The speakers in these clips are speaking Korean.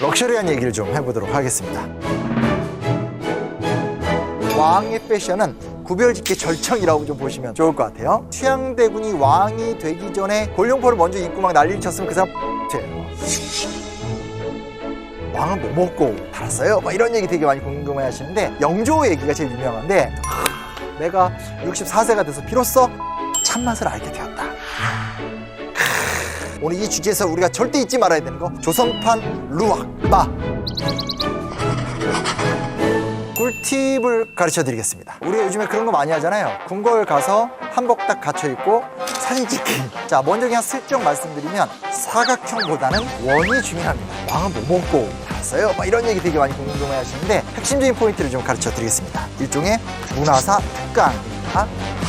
럭셔리한 얘기를 좀 해보도록 하겠습니다. 왕의 패션은 구별짓기 절정이라고 좀 보시면 좋을 것 같아요. 취향대군이 왕이 되기 전에 골룡포를 먼저 입고 막 난리를 쳤으면 그 사람. 왕은 뭐 먹고 살았어요? 막 이런 얘기 되게 많이 궁금해 하시는데 영조 얘기가 제일 유명한데 하, 내가 64세가 돼서 비로소 참맛을 알게 되었다. 크, 오늘 이 주제에서 우리가 절대 잊지 말아야 되는 거 조선판 루악바 꿀팁을 가르쳐 드리겠습니다. 우리가 요즘에 그런 거 많이 하잖아요. 궁궐 가서 한복 딱 갖춰 입고 사진 찍기. 자, 먼저 그냥 슬쩍 말씀드리면 사각형보다는 원이 중요합니다. 왕은 뭐 먹고 살았어요? 막 이런 얘기 되게 많이 궁금해 하시는데 핵심적인 포인트를 좀 가르쳐 드리겠습니다. 일종의 문화사 특강입니다.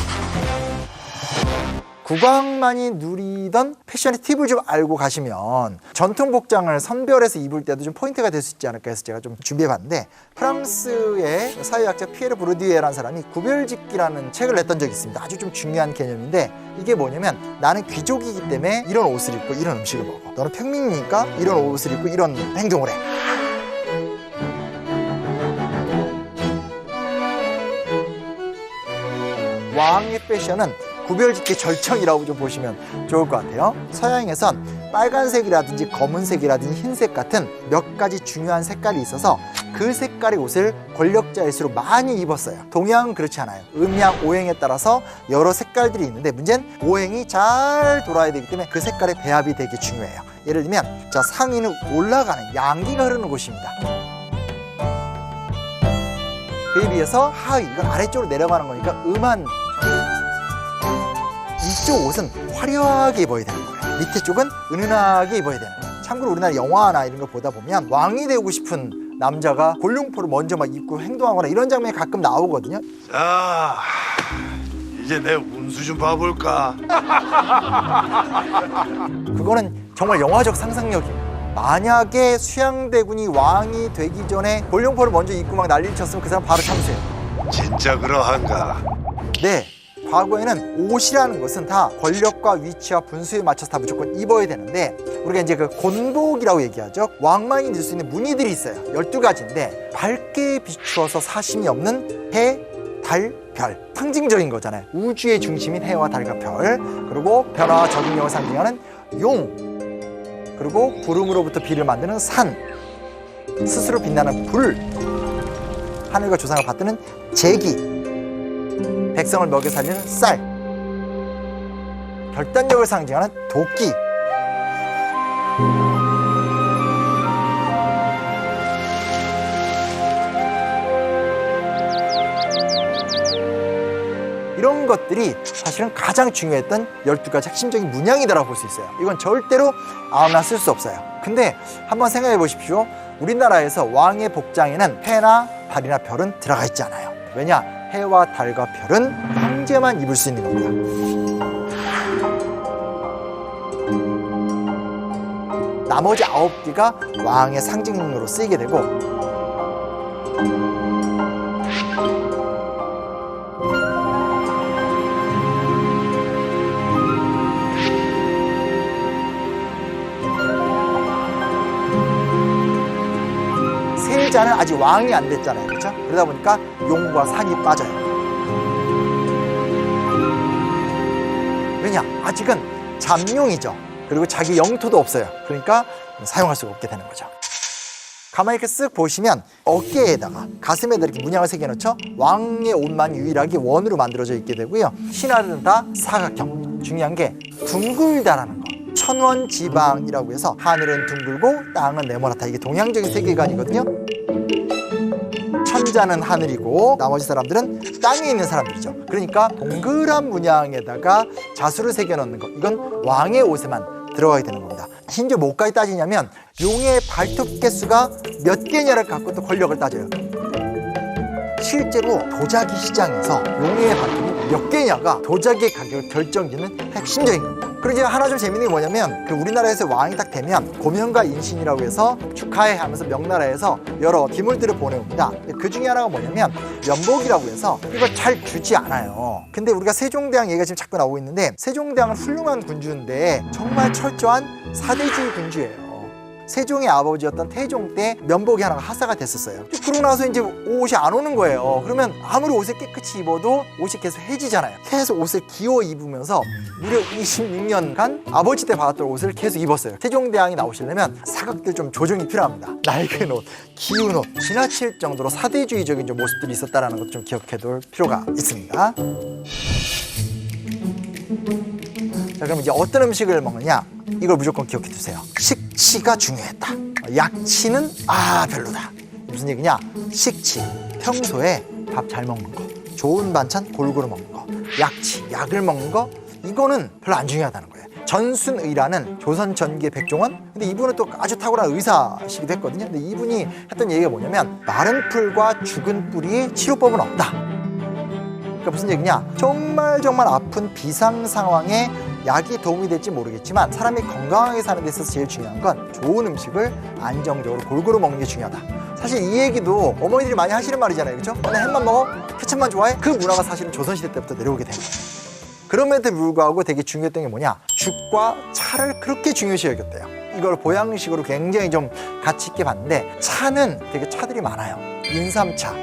국왕만이 누리던 패션의 팁을 좀 알고 가시면 전통 복장을 선별해서 입을 때도 좀 포인트가 될 수 있지 않을까 해서 제가 좀 준비해 봤는데 프랑스의 사회학자 피에르 브루디에라는 사람이 구별짓기라는 책을 냈던 적이 있습니다. 아주 좀 중요한 개념인데 이게 뭐냐면 나는 귀족이기 때문에 이런 옷을 입고 이런 음식을 먹어. 너는 평민이니까 이런 옷을 입고 이런 행동을 해. 왕의 패션은 구별짓기 절정이라고 좀 보시면 좋을 것 같아요. 서양에선 빨간색이라든지 검은색이라든지 흰색 같은 몇 가지 중요한 색깔이 있어서 그 색깔의 옷을 권력자일수록 많이 입었어요. 동양은 그렇지 않아요. 음양, 오행에 따라서 여러 색깔들이 있는데 문제는 오행이 잘 돌아야 되기 때문에 그 색깔의 배합이 되게 중요해요. 예를 들면 자 상의는 올라가는 양기가 흐르는 곳입니다. 그에 비해서 하의 이건 아래쪽으로 내려가는 거니까 음한 이쪽 옷은 화려하게 입어야 되는 거예요. 밑에 쪽은 은은하게 입어야 되는 거예요. 참고로 우리나라 영화나 이런 거 보다 보면 왕이 되고 싶은 남자가 골룡포를 먼저 막 입고 행동하거나 이런 장면이 가끔 나오거든요. 자, 이제 내 운수 좀 봐볼까? 그거는 정말 영화적 상상력이에요. 만약에 수양대군이 왕이 되기 전에 골룡포를 먼저 입고 막 난리를 쳤으면 그 사람 바로 참수해요. 진짜 그러한가? 네. 과거에는 옷이라는 것은 다 권력과 위치와 분수에 맞춰서 다 무조건 입어야 되는데 우리가 이제 그 곤복이라고 얘기하죠. 왕만이 늘 수 있는 무늬들이 있어요. 12가지인데 밝게 비추어서 사심이 없는 해, 달, 별. 상징적인 거잖아요. 우주의 중심인 해와 달과 별. 그리고 변화와 적응력을 상징하는 용. 그리고 구름으로부터 비를 만드는 산. 스스로 빛나는 불. 하늘과 조상을 받드는 제기. 백성을 먹여 살리는 쌀, 결단력을 상징하는 도끼, 이런 것들이 사실은 가장 중요했던 12가지 핵심적인 문양이다라고 볼 수 있어요. 이건 절대로 아무나 쓸 수 없어요. 근데 한번 생각해 보십시오. 우리나라에서 왕의 복장에는 해나 달이나 별은 들어가 있지 않아요. 왜냐? 해와 달과 별은 황제만 입을 수 있는 겁니다. 나머지 아홉 개가 왕의 상징으로 쓰이게 되고 세자는 아직 왕이 안 됐잖아요. 그렇죠? 그러다 보니까 용과 산이 빠져요. 왜냐? 아직은 잠룡이죠. 그리고 자기 영토도 없어요. 그러니까 사용할 수가 없게 되는 거죠. 가만히 이렇게 쓱 보시면 어깨에다가 가슴에다 이렇게 문양을 새겨놓죠. 왕의 옷만 유일하게 원으로 만들어져 있게 되고요. 신하들은 다 사각형. 중요한 게 둥글다라는 거. 천원지방이라고 해서 하늘은 둥글고 땅은 네모나다. 이게 동양적인 세계관이거든요. 천자는 하늘이고 나머지 사람들은 땅에 있는 사람들이죠. 그러니까 동그란 문양에다가 자수를 새겨놓는 것. 이건 왕의 옷에만 들어가게 되는 겁니다. 심지어 뭐까지 따지냐면 용의 발톱 개수가 몇 개냐를 갖고 또 권력을 따져요. 실제로 도자기 시장에서 용의 발톱이 몇 개냐가 도자기의 가격을 결정짓는 핵심적인 겁니다. 그리고 이제 하나 좀 재밌는 게 뭐냐면 그 우리나라에서 왕이 딱 되면 고명과 인신이라고 해서 축하해 하면서 명나라에서 여러 기물들을 보내옵니다. 그 중에 하나가 뭐냐면 연복이라고 해서 이걸 잘 주지 않아요. 근데 우리가 세종대왕 얘기가 지금 자꾸 나오고 있는데 세종대왕은 훌륭한 군주인데 정말 철저한 사대주의 군주예요. 세종의 아버지였던 태종 때 면복이 하나가 하사가 됐었어요. 그러고 나서 이제 옷이 안 오는 거예요. 그러면 아무리 옷을 깨끗이 입어도 옷이 계속 해지잖아요. 계속 옷을 기워 입으면서 무려 26년간 아버지 때 받았던 옷을 계속 입었어요. 세종대왕이 나오시려면 사극들 좀 조정이 필요합니다. 밝은 옷, 기운 옷, 지나칠 정도로 사대주의적인 좀 모습들이 있었다는 것 좀 기억해둘 필요가 있습니다. 자 그럼 이제 어떤 음식을 먹느냐 이걸 무조건 기억해 두세요 식 치가 중요했다. 약치는 아 별로다. 무슨 얘기냐? 식치. 평소에 밥 잘 먹는 거 좋은 반찬 골고루 먹는 거 약치 약을 먹는 거 이거는 별로 안 중요하다는 거예요. 전순의라는 조선 전기의 백종원? 근데 이분은 또 아주 탁월한 의사시기도 했거든요. 근데 이분이 했던 얘기가 뭐냐면 마른 풀과 죽은 뿌리의 치료법은 없다. 그러니까 무슨 얘기냐? 정말 정말 아픈 비상 상황에 약이 도움이 될지 모르겠지만 사람이 건강하게 사는 데 있어서 제일 중요한 건 좋은 음식을 안정적으로 골고루 먹는 게 중요하다. 사실 이 얘기도 어머니들이 많이 하시는 말이잖아요. 그렇죠? 오늘 햄만 먹어? 케첩만 좋아해? 그 문화가 사실은 조선시대 때부터 내려오게 됩니다. 그럼에도 불구하고 되게 중요했던 게 뭐냐? 죽과 차를 그렇게 중요시 여겼대요. 이걸 보양식으로 굉장히 좀 가치 있게 봤는데 차는 되게 차들이 많아요. 인삼차,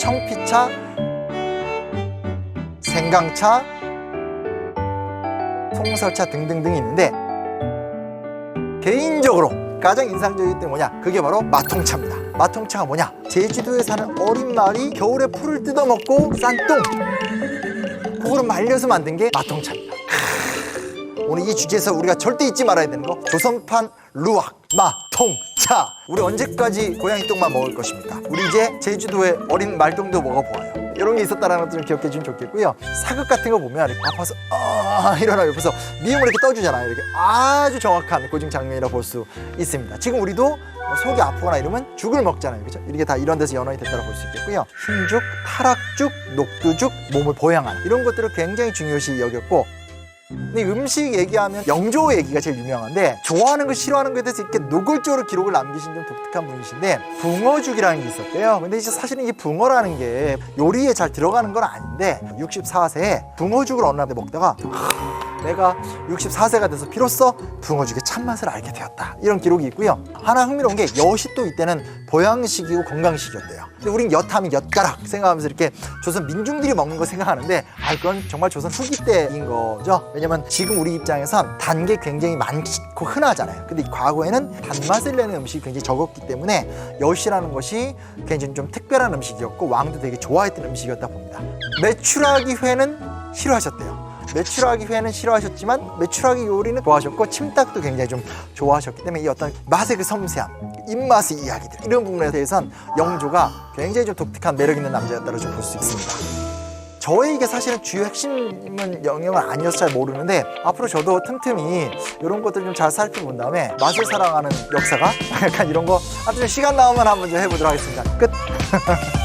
청피차, 생강차, 통설차 등등등이 있는데 개인적으로 가장 인상적이었던 게 뭐냐? 그게 바로 마통차입니다. 마통차가 뭐냐? 제주도에 사는 어린 말이 겨울에 풀을 뜯어먹고 싼 똥. 그거를 말려서 만든 게 마통차입니다. 오늘 이 주제에서 우리가 절대 잊지 말아야 되는 거 조선판 루악 마통차 우리 언제까지 고양이 똥만 먹을 것입니까? 우리 이제 제주도의 어린 말똥도 먹어보아요 이런 게 있었다는 것들을 기억해 주면 좋겠고요. 사극 같은 거 보면 이렇게 아파서 아 일어나 옆에서 미음을 이렇게 떠주잖아요. 이렇게 아주 정확한 고증 장면이라 볼 수 있습니다. 지금 우리도 뭐 속이 아프거나 이러면 죽을 먹잖아요. 그렇죠? 이렇게 다 이런 데서 연원이 됐다고 볼 수 있겠고요. 흰죽, 타락죽, 녹두죽, 몸을 보양하는 이런 것들을 굉장히 중요시 여겼고 근데 음식 얘기하면 영조 얘기가 제일 유명한데 좋아하는 거 싫어하는 거에 대해서 이렇게 노골적으로 기록을 남기신 좀 독특한 분이신데 붕어죽이라는 게 있었대요. 근데 이제 사실은 이 붕어라는 게 요리에 잘 들어가는 건 아닌데 64세에 붕어죽을 어느 날 먹다가 하, 내가 64세가 돼서 비로소 붕어죽의 참맛을 알게 되었다. 이런 기록이 있고요. 하나 흥미로운 게또 이때는 보양식이고 건강식이었대요. 근데 우린 엿하면 엿가락 생각하면서 이렇게 조선 민중들이 먹는 거 생각하는데 아 그건 정말 조선 후기 때인 거죠. 왜냐면 지금 우리 입장에선 단 게 굉장히 많고 흔하잖아요. 근데 과거에는 단맛을 내는 음식이 굉장히 적었기 때문에 엿이라는 것이 굉장히 좀 특별한 음식이었고 왕도 되게 좋아했던 음식이었다 봅니다. 메추라기 회는 싫어하셨대요. 메추라기 회는 싫어하셨지만 메추라기 요리는 좋아하셨고 침닭도 굉장히 좀 좋아하셨기 때문에 이 어떤 맛의 그 섬세함, 입맛의 이야기들 이런 부분에 대해선 영조가 굉장히 좀 독특한 매력 있는 남자였다고 좀 볼 수 있습니다. 저에게 사실은 주요 핵심은 영역은 아니어서 잘 모르는데 앞으로 저도 틈틈이 이런 것들 좀 잘 살펴본 다음에 맛을 사랑하는 역사가 약간 이런 거 아무튼 시간 나오면 한번 좀 해보도록 하겠습니다. 끝.